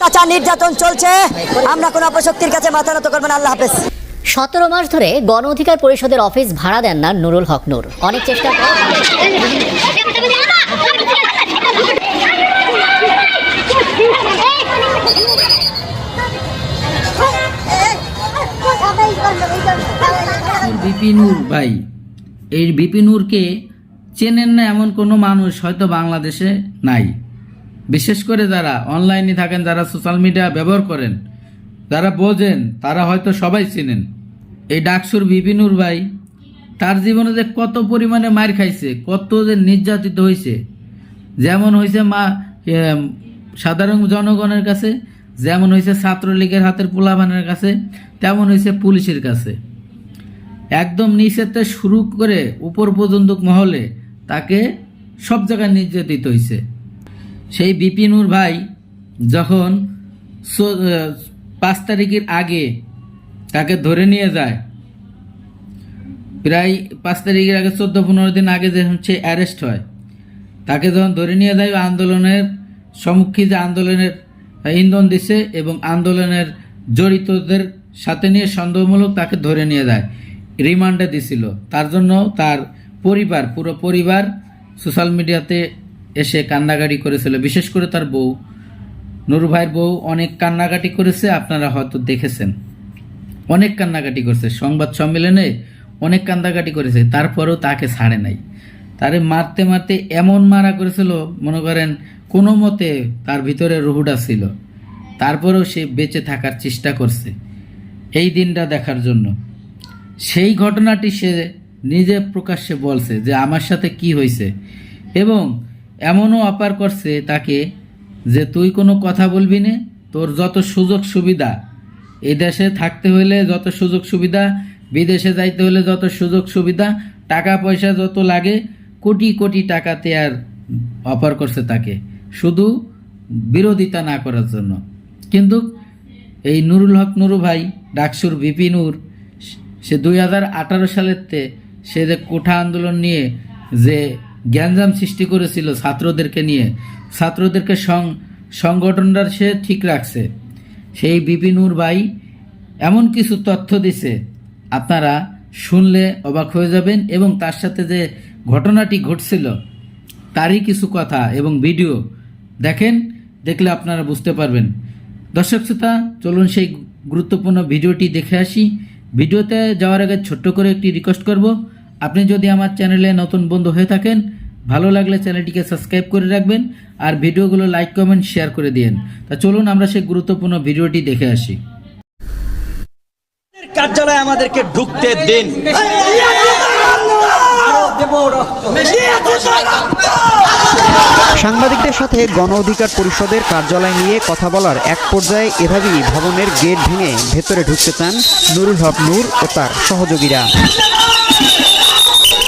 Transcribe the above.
অত্যাচার নির্যাতন চলছে। আমরা কোনো অপশক্তির কাছে মাথা নত করব না। আল্লাহ হাফেজ। সতেরো মাস ধরে গণ অধিকার পরিষদের অফিস ভাড়া দেন না নুরুল হক নূর। অনেক চেষ্টা বিপিনুর ভাই এই বিপিনুরকে চেনেন না এমন কোনো মানুষ হয়তো বাংলাদেশে নাই। বিশেষ করে যারা অনলাইনে থাকেন, যারা সোশ্যাল মিডিয়া ব্যবহার করেন, যারা বোঝেন, তারা হয়তো সবাই চেনেন। এই ডাকসুর বিপিনুর ভাই, তার জীবনে যে কত পরিমাণে মার খাইছে, কত যে নির্যাতিত হয়েছে যেমন হয়েছে মা সাধারণ জনগণের কাছে, যেমন হয়েছে ছাত্রলীগের হাতের পোলাভানের কাছে, তেমন হয়েছে পুলিশের কাছে। একদম নিচেতে শুরু করে উপর পর্যন্ত মহলে তাকে সব জায়গায় নির্যাতিত হয়েছে সেই বিপিনুর ভাই যখন পাঁচ তারিখের আগে তাকে ধরে নিয়ে যায়, প্রায় পাঁচ তারিখের আগে চোদ্দ পনেরো দিন আগে যখন সে অ্যারেস্ট হয়, তাকে যখন ধরে নিয়ে যায়, আন্দোলনের সম্মুখী যে আন্দোলনের ইন্ধন দিছে এবং আন্দোলনের জড়িতদের সাথে নিয়ে সন্দেহমূলক তাকে ধরে নিয়ে যায়, রিমান্ডে দিছিল। তার জন্য তার পরিবার, পুরো পরিবার সোশ্যাল মিডিয়াতে এসে কান্নাকাটি করেছিল। বিশেষ করে তার বউ। নুরু ভাইয়ের বউ অনেক কান্নাকাটি করেছে, আপনারা হয়তো দেখেছেন। অনেক কান্নাকাটি করছে। সংবাদ সম্মেলনে অনেক কান্নাকাটি করেছে, তারপরেও তাকে ছাড়ে নাই। তারে মারতে মারতে এমন মারা করেছিল, মনে করেন, কোনো মতে তার ভিতরে রুহুটা ছিল। তারপরেও সে বেঁচে থাকার চেষ্টা করছে, এই দিনটা দেখার জন্য। সেই ঘটনাটি সে নিজে প্রকাশ্যে বলছে যে, আমার সাথে কি হয়েছে? এবং এমনও অপার করছে তাকে যে তুই কোনো কথা বলবি না, তোর যত সুযোগ সুবিধা এই দেশে থাকতে হলে যত সুযোগ সুবিধা, বিদেশে যাইতে হলে যত সুযোগ সুবিধা, টাকা পয়সা যত লাগে, কোটি কোটি টাকাতে আর অফার করছে তাকে। শুধু বিরোধিতা না করার জন্য। কিন্তু এই নুরুল হক নুরু ভাই, ডাকসুর বিপি নূর, সে দুই হাজার আঠারো সালেতে সে যে কোঠা আন্দোলন নিয়ে যে জ্ঞানজাম সৃষ্টি করেছিল ছাত্রদেরকে নিয়ে। ছাত্রদেরকে সং, সংগঠনটার সে ঠিক রাখছে। সেই বিপিনুর ভাই এমন কিছু তথ্য দিছে। আপনারা শুনলে অবাক হয়ে যাবেন এবং তার সাথে যে ঘটনাটি ঘটছিল, তারই কিছু কথা এবং ভিডিও দেখেন, দেখলে আপনারা বুঝতে পারবেন। দর্শক শ্রোতা, চলুন সেই গুরুত্বপূর্ণ ভিডিওটি দেখে আসি। ভিডিওতে যাওয়ার আগে ছোট্ট করে একটি রিকোয়েস্ট করব। আপনি যদি আমার চ্যানেলে নতুন বন্ধু হয়ে থাকেন ভালো লাগলে চ্যানেলটিকে সাবস্ক্রাইব করে রাখবেন আর ভিডিওগুলো লাইক কমেন্ট শেয়ার করে দিন তা চলুন আমরা সেই গুরুত্বপূর্ণ ভিডিওটি দেখে আসি। কার্যালয়ে আমাদেরকে ঢুকতে দিন। সাংবাদিকদের সাথে গণ অধিকার পরিষদের কার্যালয় নিয়ে কথা বলার এক পর্যায়ে এভাবেই ভবনের গেট ভেঙে ভেতরে ঢুকতে চান নুরুল হক নূর ও তার সহযোগীরা।